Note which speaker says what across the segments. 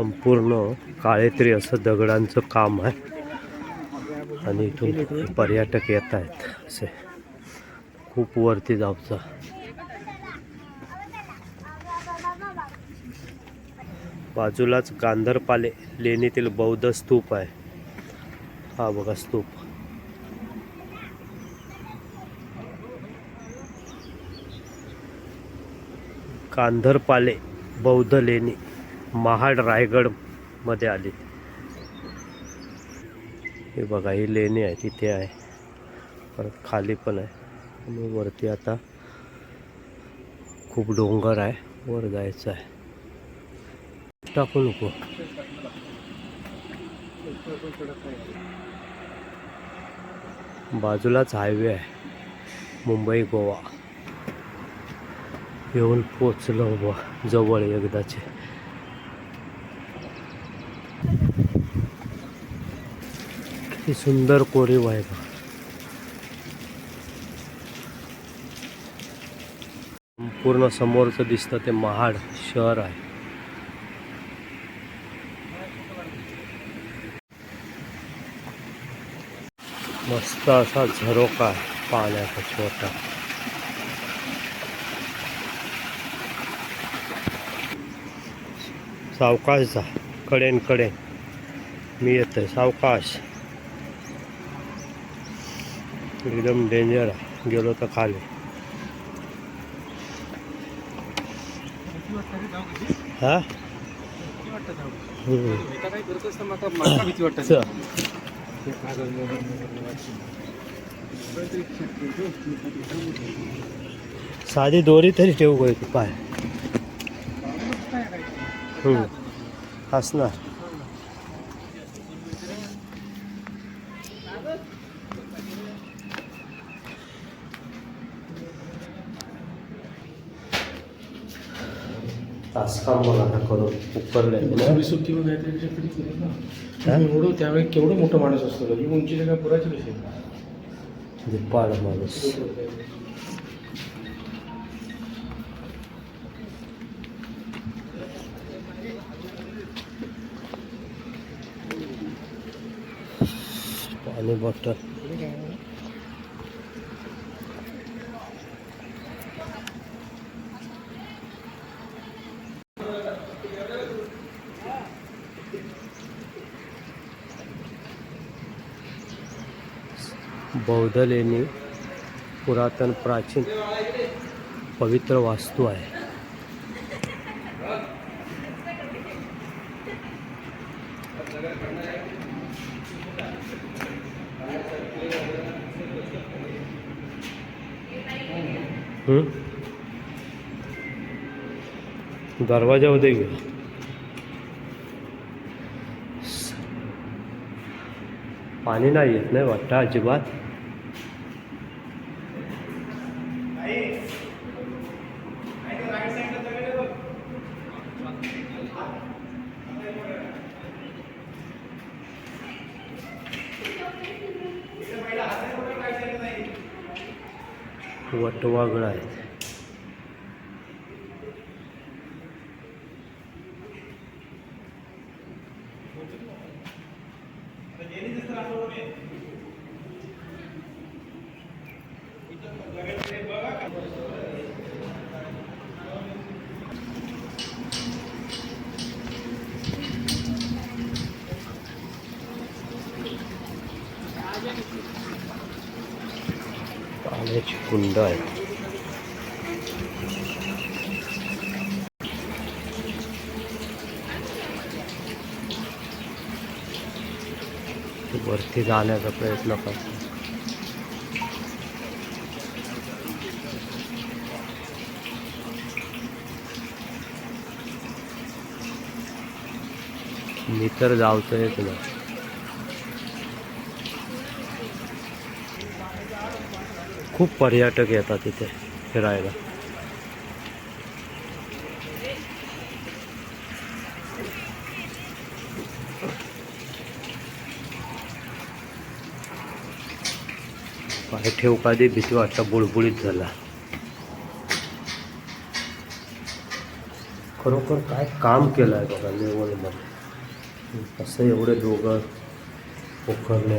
Speaker 1: संपूर्ण काळेत्री असं दगडांचं काम आहे. आणि इथून पर्यटक येत आहेत असे. खूप वरती जाऊचा. बाजूलाच गांधरपाले लेणीतील बौद्ध स्तूप आहे. हा बघा स्तूप. गांधरपाले बौद्ध लेणी. महाड रायगडमध्ये आली. हे बघा ही लेणी आहे तिथे आहे. परत खाली पण आहे. आणि वरती आता खूप डोंगर आहे वर जायचं आहे. टाकू नको. बाजूलाच हायवे आहे मुंबई गोवा. येऊन पोचलो जवळ एकदाचे. किती सुंदर कोरीव आहे बघा पूर्ण समोरचं दिसतं ते महाड शहर आहे. मस्त असा झरोका आहे पाण्याचा छोटा. सावकाश जा कडेन कडेन. मी येतोय सावकाश. एकदम डेंजर आहे. गेलो तर खाली. हा? साधी दोरी तरी ठेवू गय पाय. असणार आता करून उकरले
Speaker 2: थोडी सुट्टी वगैरे एवढं त्यावेळी केवढं मोठं माणूस असतो ही उंचीचे काय पुराचे कसे
Speaker 1: पाड माणूस. पाणी बॉटल. बौद्ध लेणी पुरातन प्राचीन पवित्र वास्तू आहे. दरवाजा होते गेला. पाणी नाही येत नाही वाटतं अजिबात. वटवागळ आहे पाण्याची कुंड आहे. वरती जाण्याचा प्रयत्न करतो. मी तर जावतोयच तुला खूप पर्यटक येतात इथे फिरायला. पाय ठेव का दे, भीती वाटतं बुळबुळीत झाला. खरोखर काय काम केलं आहे बघा लेवलमध्ये असं एवढे दोघं पोखरले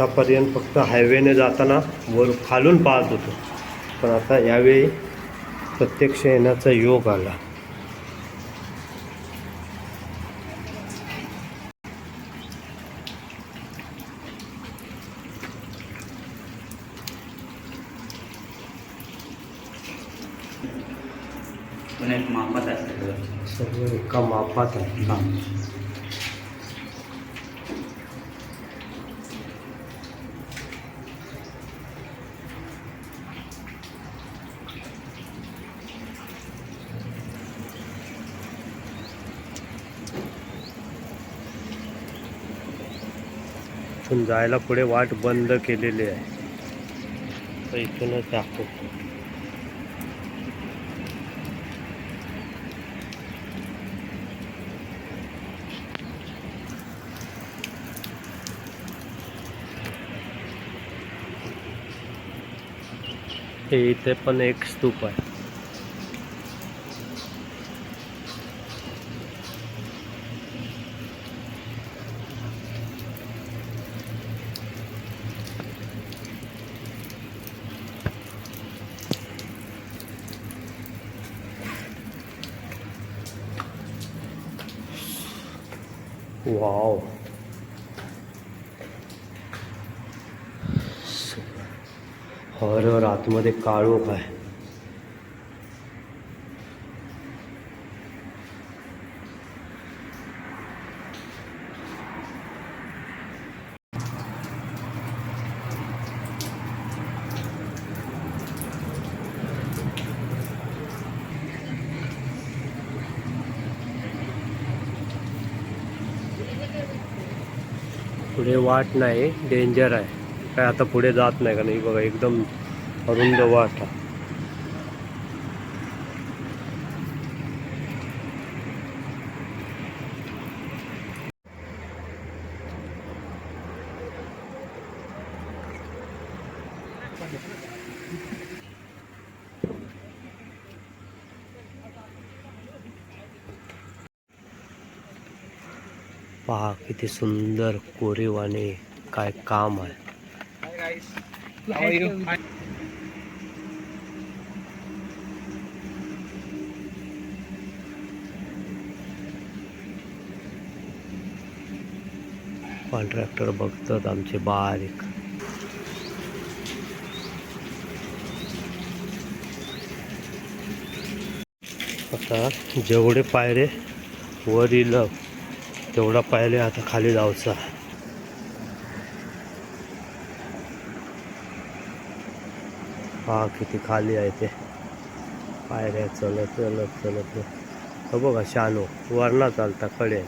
Speaker 1: आतापर्यंत फक्त हायवेने जाताना वर खालून पाहत होतो. पण आता यावेळी प्रत्यक्ष येण्याचा योग आला.
Speaker 3: मापात असतं
Speaker 1: सगळं एका मापात आहे. हा. इथून जायला पुढे वाट बंद केलेली आहे. तर इथूनच दाखवतो. हे इथे पण एक स्तूप आहे. हर आतमध्ये काळोख आहे पुढे वाट नाही डेंजर आहे काय आता पुढे जात नाही का नाही बघा एकदम अरुंद वाट पहा किती सुंदर कोरीवाने काय काम आहे कॉन्ट्रॅक्टर बघतात आमचे बारीक. आता जेवढे पायरे वर येईल तेवढा पायरे आता खाली जायचा हा किती खाली आहे ते. पायऱ्या चलत चलत चलत. हो बघा शानू वरना चालता कडे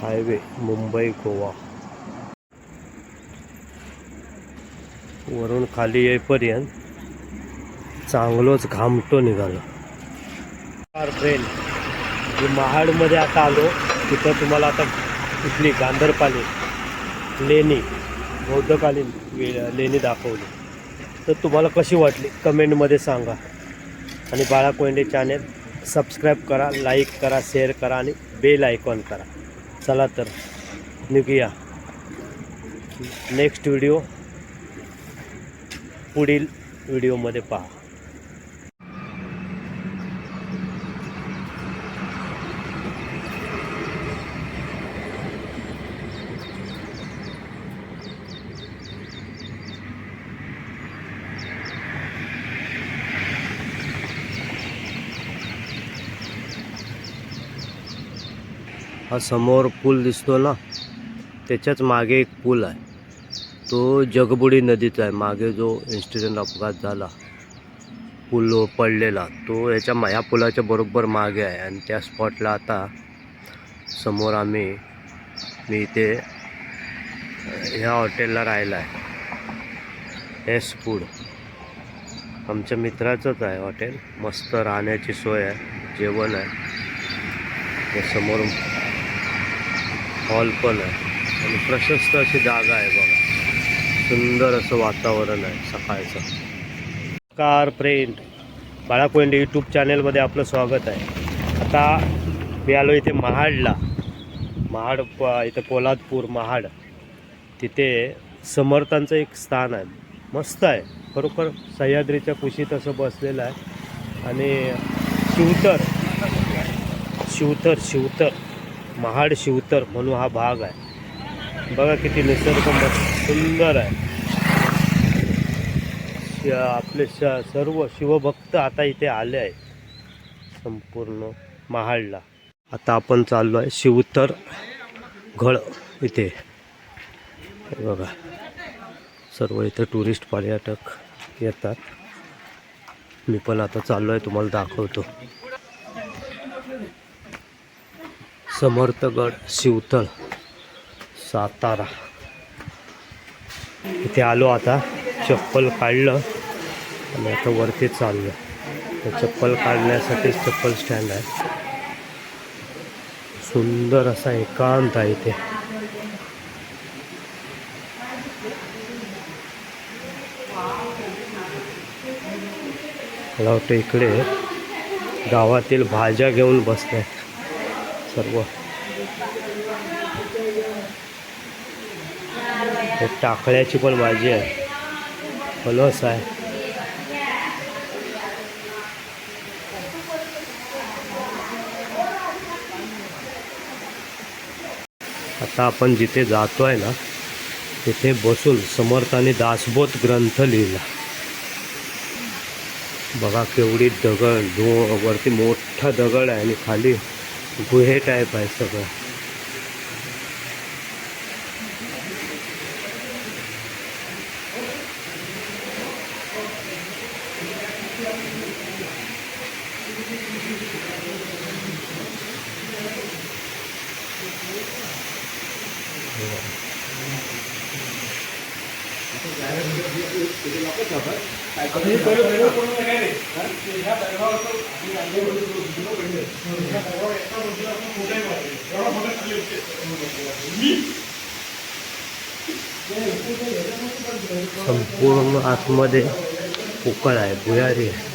Speaker 1: हायवे मुंबई गोवा. वरून खाली येईपर्यंत चांगलोच घामटो निघालो. ट्रेन मी महाडमध्ये आता आलो. तिथं तुम्हाला आता इथली गांधरपाली. लेणी. बौद्धकालीन लेणी दाखवली. तर तुम्हाला कशी वाटली? कमेंटमध्ये सांगा. आणि बाळा कोंडे चॅनेल सबस्क्राईब करा लाईक करा शेअर करा आणि बेल आयकॉन करा. चला तर निघूया. नेक्स्ट व्हिडिओ पुढील व्हिडिओमध्ये पहा. हा समोर पूल दिसतो ना त्याच्याच मागे एक पूल आहे. तो जगबुडी नदीचा आहे. मागे जो इन्सिडेंट अपघात झाला पूल पडलेला तो याच्या मा- ह्या पुलाच्या बरोबर मागे आहे. आणि त्या स्पॉटला आता समोर आम्ही मी इथे ह्या हॉटेलला राहिला आहे. एस फूड आमच्या मित्राचंच आहे हॉटेल मस्त राहण्याची सोय आहे. जेवण आहे. त्या समोर हॉल पण आहे. आणि प्रशस्त अशी जागा आहे बघा. सुंदर असं वातावरण आहे सकाळचं. कार फ्रेंड बाळा यूट्यूब चॅनेलमध्ये आपलं स्वागत आहे. आता मी आलो इथे महाडला. महाड प इथं पोलादपूर महाड. तिथे समर्थांचं एक स्थान आहे. मस्त आहे. खरोखर सह्याद्रीच्या कुशीत असं बसलेलं आहे. आणि शिवतर. शिवतर शिवतर. महाड शिवतर म्हणून हा भाग आहे. बघा किती निसर्ग सुंदर आहे. आपले श सर्व शिवभक्त आता इथे आले आहेत. संपूर्ण महाडला. आता आपण चाललो आहे शिवतर घळ इथे. बघा. सर्व इथे टुरिस्ट पर्यटक येतात. मी पण आता चाललो आहे तुम्हाला दाखवतो. समर्थगड शिवतळ सातारा. इथे आलो आता चप्पल काढलं आणि आता वरती चाललो. तर चप्पल काढण्यासाठीच चप्पल स्टँड आहे. सुंदर असा एकांत आहे इथे. मला वाटतं इकडे गावातील भाज्या घेऊन बसल्या सर्व. टाकळ्याची पण भाजी आहे. फलस आहे. आता आपण जिथे जातो आहे ना तिथे बसून समर्थाने दासबोध ग्रंथ लिहिला. बघा केवढी दगड धो वरती मोठा दगड आहे आणि खाली गुहे टाईप आहे सगळं संपूर्ण आतमध्ये पोकळ आहे भुयारी आहे.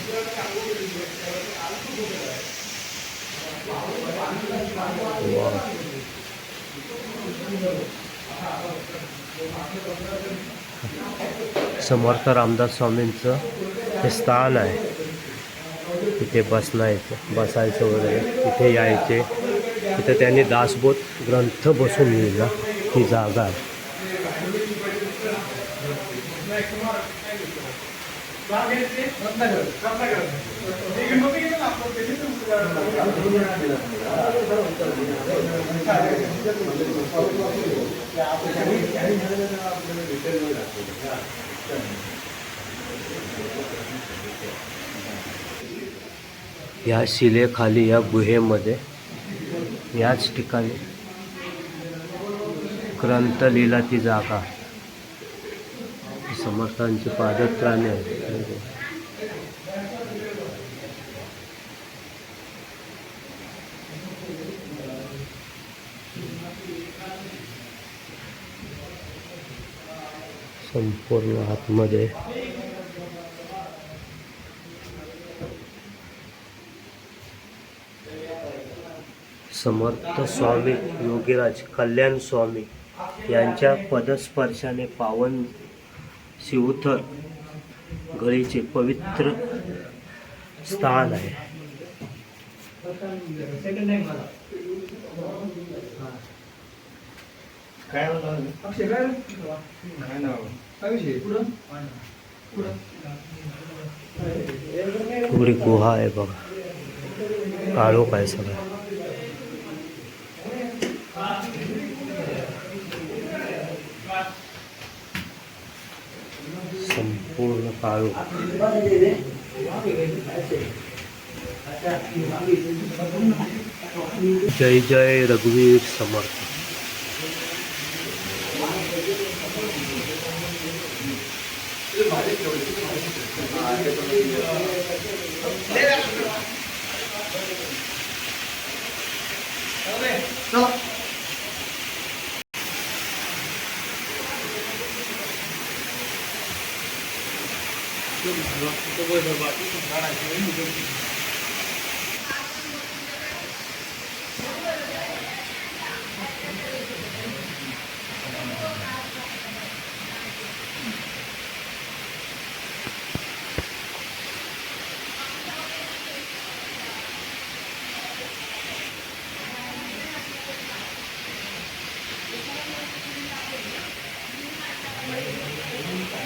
Speaker 1: समर्थ रामदास स्वामींचं हे स्थान आहे. तिथे बसण्याचं बसायचं वगैरे. तिथे यायचे. तिथं त्यांनी दासबोध ग्रंथ बसून लिहिला. ही जागा आहे. या शिलेखाली या गुहेमध्ये याच ठिकाणी ग्रंथ लिहिला ती जागा. समर्थांची पादत्राणे आहेत. संपूर्ण आतमध्ये समर्थ स्वामी योगीराज कल्याण स्वामी यांच्या पदस्पर्शाने पावन शिवथर गळीचे पवित्र स्थान आहे. थोडी गुहा आहे बघा. काळोख आहे सगळं. पूर्ण काळू जय जय रघुवीर समर्थ Okay. Vừa rồi, chúng.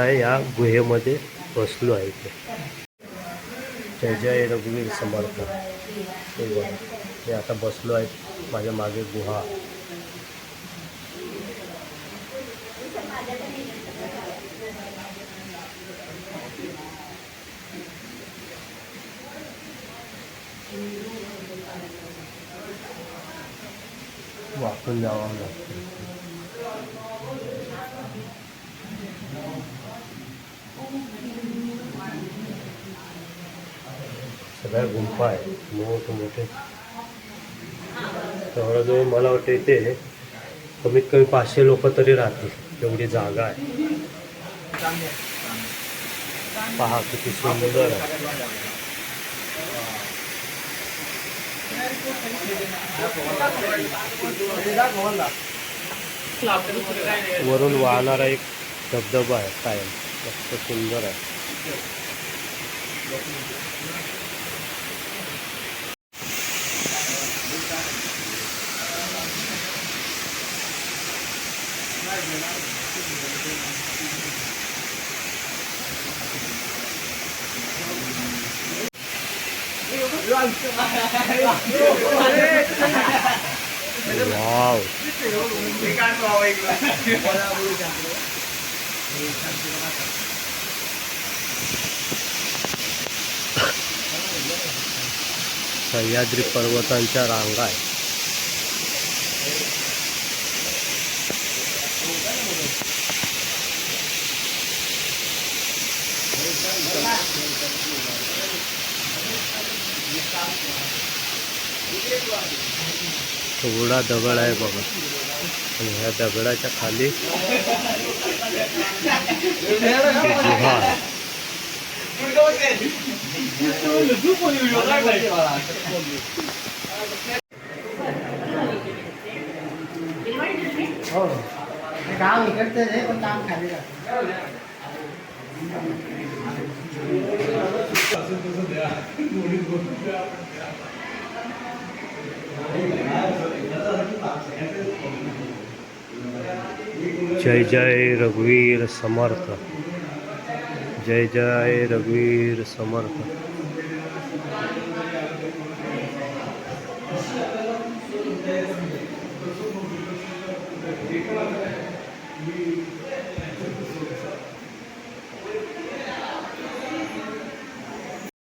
Speaker 1: मी आता या गुहेमध्ये बसलो आहे ते जय जय रघुवीर समर्थ. हे बघा आता बसलो आहे माझ्या मागे गुहा. वाकून जावा सगळ्या गुंफा आहे. मोठे मोठे. जवळजवळ मला वाटतं इथे कमीत कमी पाचशे लोक तरी राहतील. एवढी जागा आहे. पहा किती सुंदर आहे. वरून वाहणारा एक धबधबा आहे कायम. मस्त सुंदर आहे. सह्याद्री पर्वतांच्या रांगा आहे थोडा दगड आहे बघा आणि ह्या दगडाच्या खाली ती गुहा आहे
Speaker 4: हो. पण काम खाली राहतं
Speaker 1: जय जय रघुवीर समर्थ। जय जय रघुवीर समर्थ।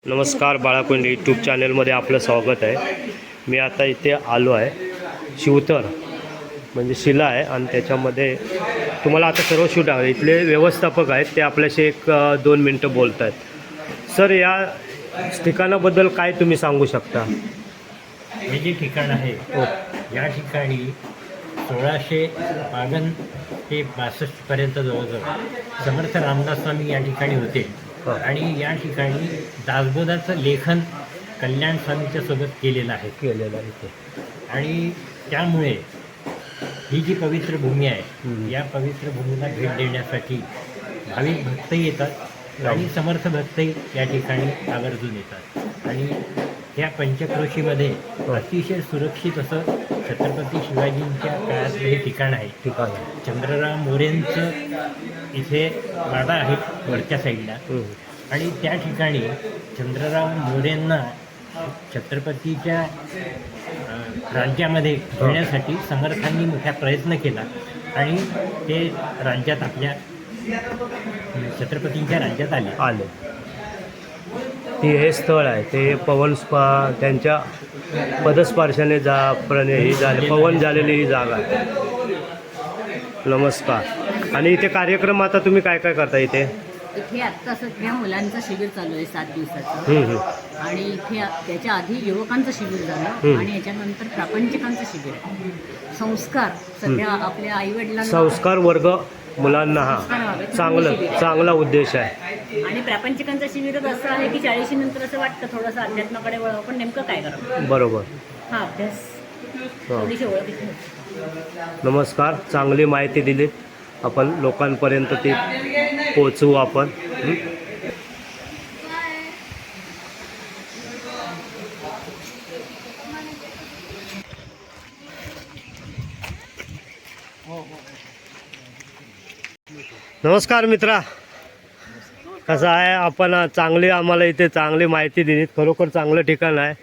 Speaker 1: नमस्कार बाळाकुंड यूट्यूब चॅनलमध्ये आपलं स्वागत आहे. मी आता इथे आलो आहे. शिवतर म्हणजे शिला आहे आणि त्याच्यामध्ये तुम्हाला आता सर्व शूट आहे. इथले व्यवस्थापक आहेत ते आपल्याशी एक दोन मिनटं बोलत आहेत सर या ठिकाणाबद्दल काय तुम्ही सांगू शकता?
Speaker 5: हे जे ठिकाण आहे
Speaker 1: हो.
Speaker 5: या ठिकाणी सोळाशे बावन्न ते बासष्टपर्यंत जवळजवळ समर्थ रामदास स्वामी या ठिकाणी होते. आणि या ठिकाणी दासबोधाचं लेखन कल्याण स्वामीच्या सोबत केलेला आहे.
Speaker 1: केलेलं आहे इथे
Speaker 5: आणि त्यामुळे ही जी पवित्र भूमी आहे. या पवित्र भूमीला भेट देण्यासाठी भाविक भक्तही येतात आणि समर्थ भक्तही या ठिकाणी आवर्जून येतात. आणि या पंचक्रोशीमध्ये अतिशय सुरक्षित असं छत्रपती शिवाजींच्या काळातलं हे ठिकाण आहे.
Speaker 1: ठिकाण आहे.
Speaker 5: चंद्रराव मोरेंचं इथे वाडा आहे वरच्या साईडला. आणि त्या ठिकाणी चंद्रराव मोरेंना छत्रपतीच्या राज्यामध्ये घेण्यासाठी समर्थांनी मोठा प्रयत्न केला. आणि ते राज्यात आपल्या छत्रपतींच्या राज्यात आले.
Speaker 1: आले. ते हे स्थळ आहे ते पवन स्पा त्यांच्या पदस्पर्शाने जा प्रणे ही झाले पवन झालेली ही जागा आहे. नमस्कार. आणि इथे कार्यक्रम आता तुम्ही काय काय करता इथे?
Speaker 6: इथे आत्ता सध्या मुलांचं शिबिर चालू आहे सात दिवसाचं. आणि इथे त्याच्या आधी युवकांचं शिबिर झालं. आणि याच्यानंतर प्रापंचिकांचं शिबिर आहे. संस्कार सध्या आपल्या आई वडिलांना
Speaker 1: संस्कार वर्ग मुलांना हा. चांगलं चांगला उद्देश आहे.
Speaker 6: आणि प्रापंचिकांचं शिबिरच असं आहे की चाळीशी नंतर असं वाटतं थोडंसं अध्यात्माकडे वळावं पण नेमकं काय करावं?
Speaker 1: बरोबर.
Speaker 6: हा अभ्यास. थोडीशी ओळख.
Speaker 1: नमस्कार चांगली माहिती दिली आपण लोकांपर्यंत ती पोचवू आपण? नमस्कार मित्रा. कसं आहे? आपण चांगली आम्हाला इथे चांगली माहिती दिली. खरोखर चांगलं ठिकाण आहे.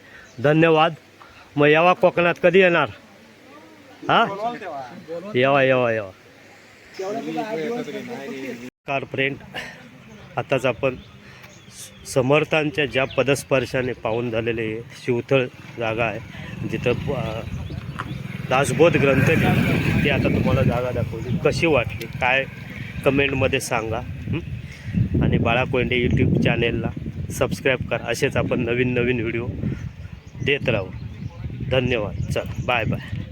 Speaker 1: धन्यवाद. मग यावा कोकणात कधी येणार? हा? येवा येवा येवा. कार फ्रेंड आताच आपण समर्थांच्या ज्या पदस्पर्शाने पाहून झालेले शिवथळ जागा आहे. जिथं दासबोध ग्रंथ लिहिला ती आता तुम्हाला जागा दाखवली. कशी वाटली? काय कमेंटमध्ये सांगा आणि बाळा कोंडे यूट्यूब चॅनेलला सबस्क्राईब करा. असेच आपण नवीन नवीन व्हिडिओ देत राहू. धन्यवाद. चल बाय बाय